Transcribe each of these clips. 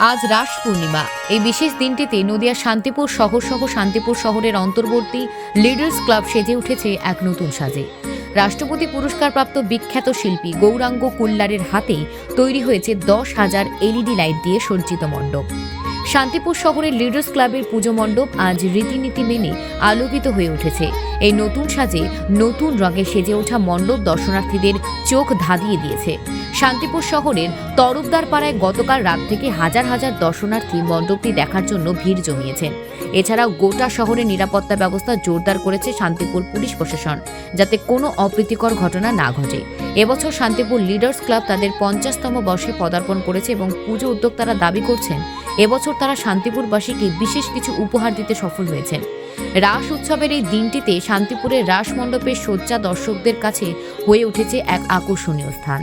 আজ রাস পূর্ণিমা। এই বিশেষ দিনটিতে নদিয়া শান্তিপুর শহর সহ শান্তিপুর শহরের অন্তর্বর্তী লিডার্স ক্লাব সেজে উঠেছে এক নতুন সাজে। রাষ্ট্রপতি পুরস্কারপ্রাপ্ত বিখ্যাত শিল্পী গৌরাঙ্গ কুল্লারের হাতে তৈরি হয়েছে দশ হাজার এলইডি লাইট দিয়ে সজ্জিত মণ্ডপ। শান্তিপুর শহরের লিডার্স ক্লাবের পুজো মণ্ডপ আজ রীতিনীতি মেনে আলোকিত হয়ে উঠেছে। এই নতুন সাজে নতুন রঙে সেজে ওঠা মণ্ডপ দর্শনার্থীদের চোখ ধাঁধিয়ে দিয়েছে। শান্তিপুর শহরের তরফদার পাড়ায় গতকাল রাত থেকে হাজার হাজার দর্শনার্থী মণ্ডপটি দেখার জন্য ভিড় জমিয়েছেন এছাড়াও গোটা শহরে নিরাপত্তা ব্যবস্থা জোরদার করেছে শান্তিপুর পুলিশ প্রশাসন, যাতে কোনো অপ্রীতিকর ঘটনা না ঘটে। এবছর শান্তিপুর লিডার্স ক্লাব তাদের পঞ্চাশতম বর্ষে পদার্পণ করেছে এবং পুজো উদ্যোক্তারা দাবি করছেন, এবছর তারা শান্তিপুরবাসীকে বিশেষ কিছু উপহার দিতে সফল হয়েছেন। রাস উৎসবের এই দিনটিতে শান্তিপুরের রাস মণ্ডপের শয্যা দর্শকদের কাছে হয়ে উঠেছে এক আকর্ষণীয় স্থান।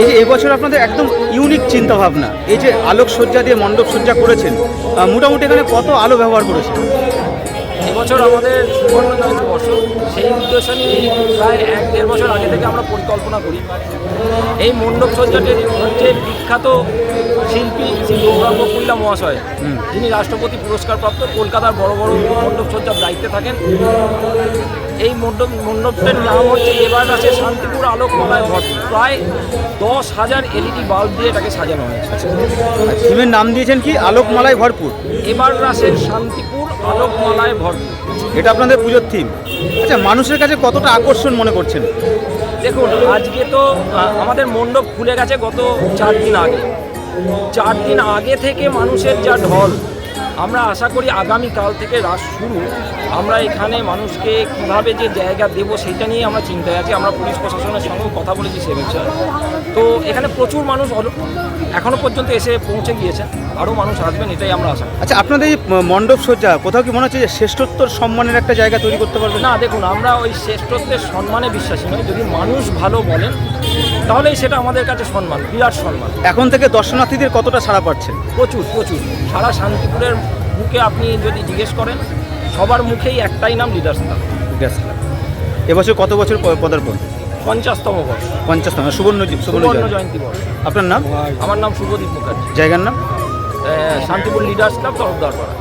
এই যে এবছর আপনাদের একদম ইউনিক চিন্তা ভাবনা এই যে আলোক সজ্জা দিয়ে মণ্ডপ সজ্জা করেছেন মোটামুটি এখানে কত আলো ব্যবহার করেছেন? এবছর আমাদের সুবর্ণ বর্ষ সেই উদ্দেশ্য নিয়ে প্রায় এক দেড় বছর আগে থেকে আমরা পরিকল্পনা করি। এই মণ্ডপ সজ্জাটি হচ্ছে বিখ্যাত শিল্পী শ্রী গৌরাঙ্গ কুইলা মহাশয়। যিনি রাষ্ট্রপতি পুরস্কারপ্রাপ্ত কলকাতার বড় বড় মণ্ডপ সজ্জার দায়িত্বে থাকেন। এই মণ্ডপ মণ্ডপটির নাম হচ্ছে এবার আছে শান্তিপুর আলোকমালায় ভরপুর প্রায় দশ হাজার এলইডি বাল্ব দিয়ে এটাকে সাজানো হয়েছে। থিমের নাম দিয়েছেন কি? আলোকমালায় ভরপুর। এবার রাসের শান্তিপুর আলোকমালায় ভরপুর। এটা আপনাদের পুজোর থিম আচ্ছা মানুষের কাছে কতটা আকর্ষণ মনে করছেন? দেখুন, আজকে তো আমাদের মণ্ডপ খুলে গেছে গত চার দিন আগে। চার দিন আগে থেকে মানুষের যা ঢল আমরা আশা করি আগামী কাল থেকে রাস শুরু। আমরা এখানে মানুষকে কীভাবে যে জায়গা দেবো সেটা নিয়ে আমরা চিন্তায় আছি। আমরা পুলিশ প্রশাসনের সঙ্গেও কথা বলেছি সে বিষয়ে। তো এখানে প্রচুর মানুষ এখনও পর্যন্ত এসে পৌঁছে গিয়েছে। আরও মানুষ আসবেন এটাই আমরা আশা আচ্ছা আপনাদের এই মণ্ডপ সজ্জা কোথাও কি মনে হচ্ছে যে শ্রেষ্ঠত্বর সম্মানের একটা জায়গা তৈরি করতে পারবেন? না দেখুন আমরা ওই শ্রেষ্ঠত্বের সম্মানে বিশ্বাসী নই। যদি মানুষ ভালো বলেন তাহলেই সেটা আমাদের কাছে সম্মান বিরাট সম্মান। এখন থেকে দর্শনার্থীদের কতটা সাড়া পাচ্ছেন প্রচুর প্রচুর। সারা শান্তিপুরের মুখে আপনি যদি জিজ্ঞেস করেন সবার মুখেই একটাই নাম লিডার্স ক্লাব গ্যাস ক্লাব। এবছর কত বছর পদার্পণ? পঞ্চাশতম বর্ষ। পঞ্চাশতম সুবর্ণ সুবর্ণ জয়ন্তী। জয়ন্তী বর্ষ। আপনার নাম? আমার নাম শুভদীপ মুখার্জি। জায়গার নাম? শান্তিপুর লিডার্স ক্লাব তরফদার পাড়া।